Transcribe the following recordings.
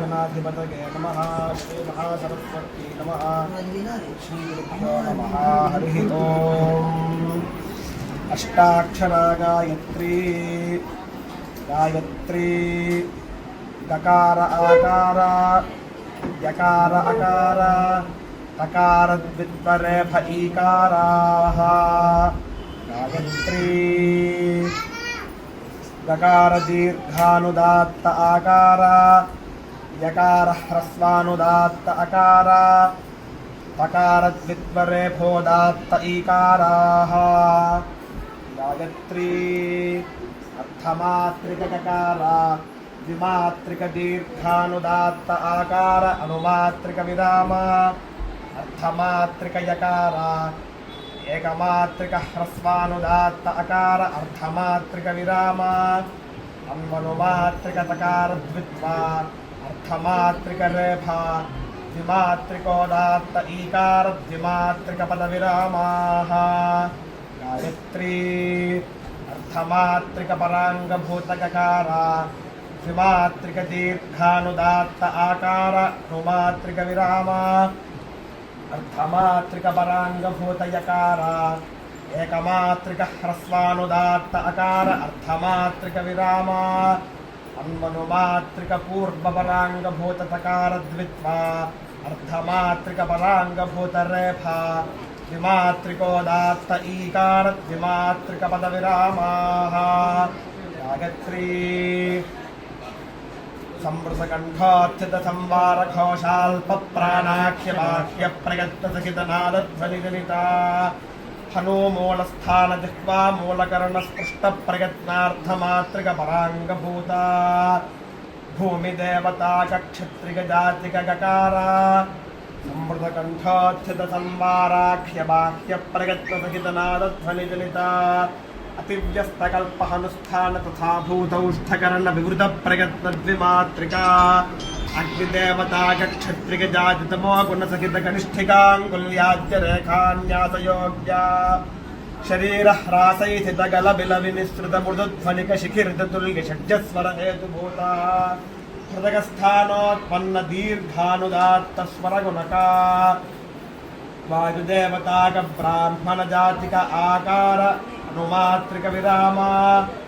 गणाधिपतये नमः अष्टाक्षरा गायत्री गायत्री गकार आकार यकार अकार तकारद्वित्वरेफ ईकाराः गायत्री गकार दीर्घानुदात्त आकार यकार ह्रस्वानुदात्त अकारा। तकार द्वित्वरेफोदात्त ईकाराः। गायत्री अर्थमात्रिककार द्विमात्रिक दीर्घानुदात्त आकार अनुमात्रिक विराम अर्थमात्रिक यकार एकमात्रिक ह्रस्वानुदात्त अकार अर्धमात्रिक विराम अन्वनुमात्रिक तकार द्वित्वा अर्थमात्रिक रेफा द्विमात्रिकोदात्त ईकार द्विमात्रिक पद विरामाः गायत्री अर्थमात्रिक पराङ्गभूतककार द्विमात्रिक दीर्घानुदात्त आकार अनुमात्रिक विराम अर्थमात्रिकपराङ्गभूतयकार एकमात्रिक ह्रस्वानुदात्त अकार अर्थमात्रिकविराम अन्वनुमात्रिकपूर्वपराङ्गभूततकार द्वित्वा द्विमात्रिकोदात्त ईकार गायत्री संवृतकण्ठोत्थितसंवारघोषाल्पप्राणाख्यबाह्यप्रयत्नसहितनादध्वनिजनिता స్థనో మూలస్థాన జిహ్వా మూలకరణ స్పృష్ట ప్రయత్నార్థమాత్రికపరాంగభూత భూమి దేవతాకక్షత్రిక జాతిక గకార సమృద్ధకంఠోత్సిత సంవారాఖ్య బాహ్య ప్రయత్న సహితనాదధ్వని జనిత అతివ్యస్తకల్పహనుస్థాన తథా భూతౌష్ఠకరణ వివృత ప్రయత్న ద్విమాత్రికా हृदयस्थानोत्पन्न दीर्घानुदात्त स्वरगुणका वायुदेवताक ब्राह्मण जातिक आकार अनुमात्रिक विराम संवृत कंठोत्थित संवार घोषाल्प प्राणाख्य वाक्य प्रयत्न सहित नादध्वनि जनिता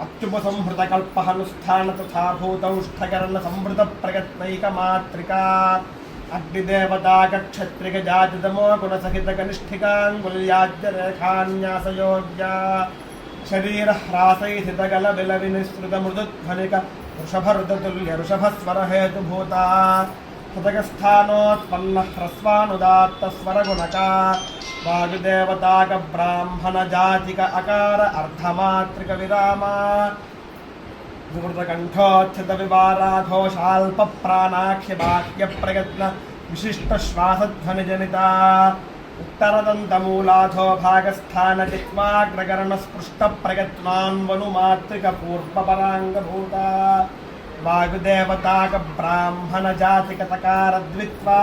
स्पृष्ट प्रयत्नार्थ मात्रिक पराङ्गभूता वायुदेवताक वैश्य जातिक यकारा संवृत कंठोत्थित संवाराख्य वाक्य सहित नादध्वनि जनिता अत्युपसंहृत कल्पहनुष्ठान तथा भूतौष्ठकर्ण संवृत प्रयत्नैक मात्रिका अग्निदेवता क्षत्रिक वायुदेवताक ब्राह्मण जातिक अकार अर्धमात्रिक विराम विवृतकण्ठोत्थित विवाराघोषाल्प प्राणाख्य बाह्य प्रयत्न विशिष्ट श्वासध्वनिजनिता उत्तरदन्तमूलाधो भागस्थान जिह्वाग्रकर्ण स्पृष्ट प्रयत्नान्वनुमात्रिक पूर्वपराङ्गभूता वायुदेवताक ब्राह्मण जातिक तकार द्वित्वा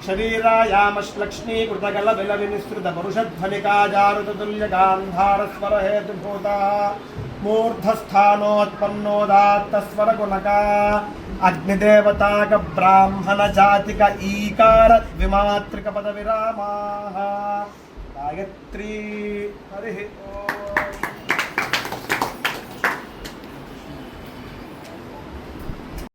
अग्निदेवताक वैश्यजातिक रेफा संवृतकण्ठोत्थित संवाराख्य बाह्य प्रयत्न सहित नादध्वनिजनिता तालुस्थानाच्युपसंहृत कल्पौष्ठसहित जिह्वा मध्यकर्ण विवृत प्रयत्न द्विमात्रिका भूमिदेवताक ब्राह्मण जाति सत्वगुण सहित दर्जन्यङ्गुळि मध्यरेखान्यासयोग्या शरीरायामश्लक्ष्मीकृतगल बिलविनिसृत पुरुषध्वनिका जारुततुल्य गान्धारस्वर हेतुभूता मूर्धस्थानोत्पन्नोदात्त स्वरगुणका अग्निदेवताक ब्राह्मण जातिक ईकार विमात्रिक पद विरामाः गायत्री हरिः